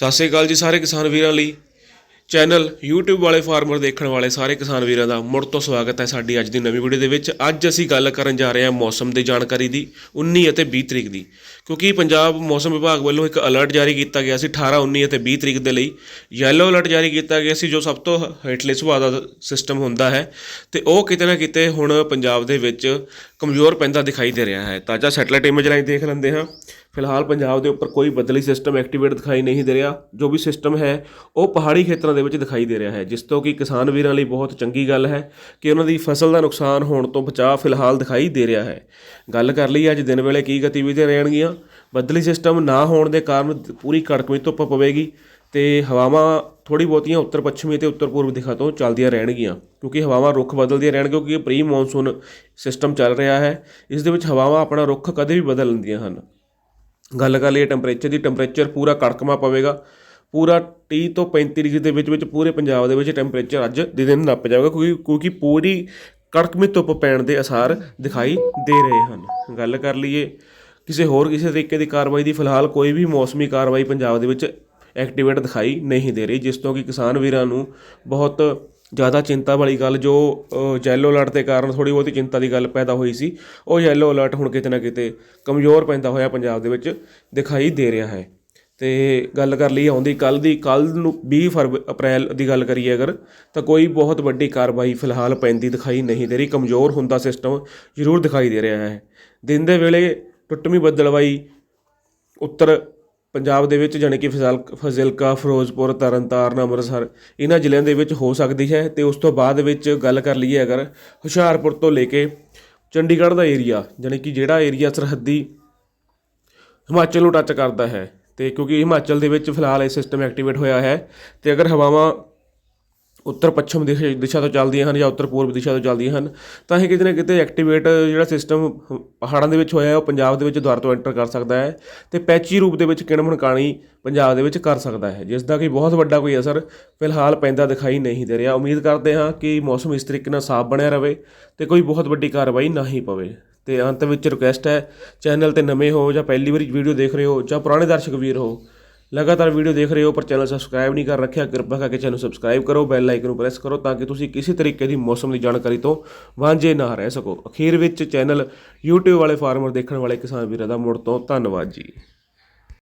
ਸਤਿ ਸ਼੍ਰੀ ਅਕਾਲ ਜੀ ਸਾਰੇ ਕਿਸਾਨ ਵੀਰਾਂ ਲਈ। ਚੈਨਲ YouTube ਵਾਲੇ ਫਾਰਮਰ ਦੇਖਣ ਵਾਲੇ ਸਾਰੇ ਕਿਸਾਨ ਵੀਰਾਂ ਦਾ ਮੁੜ ਤੋਂ ਸਵਾਗਤ ਹੈ ਸਾਡੀ ਅੱਜ ਦੀ ਨਵੀਂ ਵੀਡੀਓ ਦੇ ਵਿੱਚ। ਅੱਜ ਅਸੀਂ ਗੱਲ ਕਰਨ ਜਾ ਰਹੇ ਹਾਂ ਮੌਸਮ ਦੀ ਜਾਣਕਾਰੀ ਦੀ 19 ਅਤੇ 20 ਤਰੀਕ ਦੀ। ਕਿਉਂਕਿ ਪੰਜਾਬ ਮੌਸਮ ਵਿਭਾਗ ਵੱਲੋਂ ਇੱਕ ਅਲਰਟ ਜਾਰੀ ਕੀਤਾ ਗਿਆ ਸੀ 18 19 ਅਤੇ 20 ਤਰੀਕ ਦੇ ਲਈ। ਯੈਲੋ ਅਲਰਟ ਜਾਰੀ ਕੀਤਾ ਗਿਆ ਸੀ ਜੋ ਸਭ ਤੋਂ ਹੇਠਲੇ ਸੁਭਾਅ ਦਾ ਸਿਸਟਮ ਹੁੰਦਾ ਹੈ। ਤੇ ਉਹ ਕਿਤੇ ਨਾ ਕਿਤੇ ਹੁਣ ਪੰਜਾਬ ਦੇ ਵਿੱਚ ਕਮਜ਼ੋਰ ਪੈਂਦਾ ਦਿਖਾਈ ਦੇ ਰਿਹਾ ਹੈ। ਤਾਜ਼ਾ ਸੈਟਲਾਈਟ ਇਮੇਜ ਰਾਹੀਂ ਦੇਖ ਲੈਂਦੇ ਹਾਂ। ਫਿਲਹਾਲ ਪੰਜਾਬ ਦੇ ਉੱਪਰ ਕੋਈ ਬਦਲੀ ਸਿਸਟਮ ਐਕਟੀਵੇਟ ਦਿਖਾਈ ਨਹੀਂ ਦੇ ਰਿਹਾ। ਜੋ ਵੀ ਸਿਸਟਮ ਹੈ, ਉਹ ਪਹਾੜੀ ਖੇਤਰਾਂ ਦੇ ਵਿੱਚ ਦਿਖਾਈ ਦੇ ਰਿਹਾ ਹੈ, ਜਿਸ ਤੋਂ ਕਿ ਕਿਸਾਨ ਵੀਰਾਂ ਲਈ ਬਹੁਤ ਚੰਗੀ ਗੱਲ ਹੈ ਕਿ ਉਹਨਾਂ ਦੀ ਫਸਲ ਦਾ ਨੁਕਸਾਨ ਹੋਣ ਤੋਂ ਬਚਾਅ ਫਿਲਹਾਲ ਦਿਖਾਈ ਦੇ ਰਿਹਾ ਹੈ। ਗੱਲ ਕਰ ਲਈ ਅੱਜ ਦਿਨ ਵੇਲੇ ਕੀ ਗਤੀਵਿਧੀਆਂ ਰਹਿਣਗੀਆਂ। ਬਦਲੀ ਸਿਸਟਮ ਨਾ ਹੋਣ ਦੇ ਕਾਰਨ ਪੂਰੀ ਕੜਕਵੀਂ ਧੁੱਪ ਪਵੇਗੀ ਤੇ ਹਵਾਵਾਂ ਥੋੜੀ ਬਹੁਤੀਆਂ ਉੱਤਰ ਪੱਛਮੀ ਤੇ ਉੱਤਰ ਪੂਰਬ ਦਿਖਾ ਤੋਂ ਚੱਲਦੀਆਂ ਰਹਿਣਗੀਆਂ, ਕਿਉਂਕਿ ਹਵਾਵਾਂ ਰੁੱਖ ਬਦਲਦੀਆਂ ਰਹਿਣਗੀਆਂ, ਕਿਉਂਕਿ ਇਹ ਪ੍ਰੀ ਮੌਨਸੂਨ ਸਿਸਟਮ ਚੱਲ ਰਿਹਾ ਹੈ। ਇਸ ਦੇ ਵਿੱਚ ਹਵਾਵਾਂ ਆਪਣਾ ਰੁੱਖ ਕਦੇ ਵੀ ਬਦਲ ਲੈਂਦੀਆਂ ਹਨ। ਗੱਲ ਕਰ ਲਈਏ ਟੈਂਪਰੇਚਰ ਦੀ ਟੈਂਪਰੇਚਰ ਪੂਰਾ ਕੜਕਮਾ ਪਵੇਗਾ। ਪੂਰਾ 30 ਤੋਂ 35 ਡਿਗਰੀ ਦੇ ਵਿੱਚ ਵਿੱਚ ਪੂਰੇ ਪੰਜਾਬ ਦੇ ਵਿੱਚ ਟੈਂਪਰੇਚਰ ਅੱਜ ਦੇ ਦਿਨ ਨੱਪ ਜਾਵੇਗਾ, ਕਿਉਂਕਿ ਕਿਉਂਕਿ ਪੂਰੀ ਕੜਕਮੀ ਧੁੱਪ ਪੈਣ ਦੇ ਅਸਾਰ ਦਿਖਾਈ ਦੇ ਰਹੇ ਹਨ। ਗੱਲ ਕਰ ਲਈਏ ਕਿਸੇ ਹੋਰ, ਕਿਸੇ ਤਰੀਕੇ ਦੀ ਕਾਰਵਾਈ ਦੀ, ਫਿਲਹਾਲ ਕੋਈ ਵੀ ਮੌਸਮੀ ਕਾਰਵਾਈ ਪੰਜਾਬ ਦੇ ਵਿੱਚ ਐਕਟੀਵੇਟ ਦਿਖਾਈ ਨਹੀਂ ਦੇ ਰਹੀ, ਜਿਸ ਤੋਂ ਕਿ ਕਿਸਾਨ ਵੀਰਾਂ ਨੂੰ ਬਹੁਤ ਜ਼ਿਆਦਾ ਚਿੰਤਾ ਵਾਲੀ ਗੱਲ ਜੋ ਯੈਲੋ ਅਲਰਟ ਦੇ ਕਾਰਨ ਥੋੜੀ ਬਹੁਤੀ ਚਿੰਤਾ ਦੀ ਗੱਲ ਪੈਦਾ ਹੋਈ ਸੀ, ਉਹ ਯੈਲੋ ਅਲਰਟ ਹੁਣ ਕਿਤੇ ਨਾ ਕਿਤੇ ਕਮਜ਼ੋਰ ਪੈਂਦਾ ਹੋਇਆ ਪੰਜਾਬ ਦੇ ਵਿੱਚ ਦਿਖਾਈ ਦੇ ਰਿਹਾ ਹੈ। ਤੇ ਗੱਲ ਕਰ ਲਈ ਆਉਂਦੀ ਕੱਲ ਦੀ ਕੱਲ ਨੂੰ 20 ਫਰਵਰੀ ਅਪ੍ਰੈਲ ਦੀ ਗੱਲ ਕਰੀਏ ਅਗਰ, ਤਾਂ ਕੋਈ ਬਹੁਤ ਵੱਡੀ ਕਾਰਵਾਈ ਫਿਲਹਾਲ ਪੈਂਦੀ ਦਿਖਾਈ ਨਹੀਂ ਦੇ ਰਹੀ, ਕਮਜ਼ੋਰ ਹੁੰਦਾ ਸਿਸਟਮ ਜ਼ਰੂਰ ਦਿਖਾਈ ਦੇ ਰਿਹਾ ਹੈ। ਦਿਨ ਦੇ ਵੇਲੇ ਟੁੱਟਵੀਂ ਬੱਦਲਵਾਈ, ਉੱਤਰ ਪੰਜਾਬ ਦੇ ਵਿੱਚ ਜਾਣੀ ਕਿ ਫਜ਼ਲ ਫਜ਼ਿਲਕਾ, ਫਿਰੋਜ਼ਪੁਰ, ਤਰਨਤਾਰਨ, ਅੰਮ੍ਰਿਤਸਰ, ਇਹਨਾਂ ਜ਼ਿਲ੍ਹਿਆਂ ਦੇ ਵਿੱਚ ਹੋ ਸਕਦੀ ਹੈ ਤੇ ਉਸ ਤੋਂ ਬਾਅਦ ਵਿੱਚ ਗੱਲ ਕਰ ਲਈਏ ਅਗਰ ਹੁਸ਼ਿਆਰਪੁਰ ਤੋਂ ਲੈ ਕੇ ਚੰਡੀਗੜ੍ਹ ਦਾ ਏਰੀਆ ਜਾਣੀ ਕਿ ਜਿਹੜਾ ਏਰੀਆ ਸਰਹੱਦੀ ਹਿਮਾਚਲ ਨੂੰ ਟੱਚ ਕਰਦਾ ਹੈ ਤੇ ਕਿਉਂਕਿ ਹਿਮਾਚਲ ਦੇ ਵਿੱਚ ਫਿਲਹਾਲ ਇਹ ਸਿਸਟਮ ਐਕਟੀਵੇਟ ਹੋਇਆ ਹੈ ਤੇ ਅਗਰ ਹਵਾਵਾਂ ਉੱਤਰ ਪੱਛਮ ਦਿਸ਼ਾ ਦਿਸ਼ਾ ਤੋਂ ਚੱਲਦੀਆਂ ਹਨ ਜਾਂ ਉੱਤਰ ਪੂਰਬ ਦਿਸ਼ਾ ਤੋਂ ਚੱਲਦੀਆਂ ਹਨ, ਤਾਂ ਇਹ ਕਿਤੇ ਨਾ ਕਿਤੇ ਐਕਟੀਵੇਟ ਜਿਹੜਾ ਸਿਸਟਮ ਪਹਾੜਾਂ ਦੇ ਵਿੱਚ ਹੋਇਆ ਹੈ, ਉਹ ਪੰਜਾਬ ਦੇ ਵਿੱਚ ਦੁਆਰ ਤੋਂ ਐਂਟਰ ਕਰ ਸਕਦਾ ਹੈ ਤੇ ਪੈਚੀ ਰੂਪ ਦੇ ਵਿੱਚ ਕਿਣਮਣ ਕਾਣੀ ਪੰਜਾਬ ਦੇ ਵਿੱਚ ਕਰ ਸਕਦਾ ਹੈ ਜਿਸ ਦਾ ਕਿ ਬਹੁਤ ਵੱਡਾ ਕੋਈ ਅਸਰ ਫਿਲਹਾਲ ਪੈਂਦਾ ਦਿਖਾਈ ਨਹੀਂ ਦੇ ਰਿਹਾ। ਉਮੀਦ ਕਰਦੇ ਹਾਂ ਕਿ ਮੌਸਮ ਇਸ ਤਰੀਕੇ ਨਾਲ ਸਾਫ਼ ਬਣਿਆ ਰਹੇ ਤੇ ਕੋਈ ਬਹੁਤ ਵੱਡੀ ਕਾਰਵਾਈ ਨਾ ਹੀ ਪਵੇ। ਤੇ ਅੰਤ ਵਿੱਚ ਰਿਕੁਐਸਟ ਹੈ, ਚੈਨਲ ਤੇ ਨਵੇਂ ਹੋ ਜਾਂ ਪਹਿਲੀ ਵਾਰੀ ਵੀਡੀਓ ਦੇਖ ਰਹੇ ਹੋ ਜਾਂ ਪੁਰਾਣੇ ਦਰਸ਼ਕ ਵੀਰ ਹੋ ਲਗਾਤਾਰ ਵੀਡੀਓ ਦੇਖ ਰਹੇ ਹੋ, ਪਰ ਚੈਨਲ ਸਬਸਕ੍ਰਾਈਬ ਨਹੀਂ ਕਰ ਰੱਖਿਆ, ਕਿਰਪਾ ਕਰਕੇ ਚੈਨਲ ਸਬਸਕ੍ਰਾਈਬ ਕਰੋ, ਬੈਲ ਆਈਕਨ ਨੂੰ ਪ੍ਰੈਸ ਕਰੋ ਤਾਂ ਕਿ ਤੁਸੀਂ ਕਿਸੇ ਤਰੀਕੇ ਦੀ ਮੌਸਮ ਦੀ ਜਾਣਕਾਰੀ ਤੋਂ ਵਾਂਝੇ ਨਾ ਰਹਿ ਸਕੋ। ਅਖੀਰ ਵਿੱਚ ਚੈਨਲ YouTube ਵਾਲੇ ਫਾਰਮਰ ਦੇਖਣ ਵਾਲੇ ਕਿਸਾਨ ਵੀਰਾਂ ਦਾ ਮੁੜ ਤੋਂ ਧੰਨਵਾਦ ਜੀ।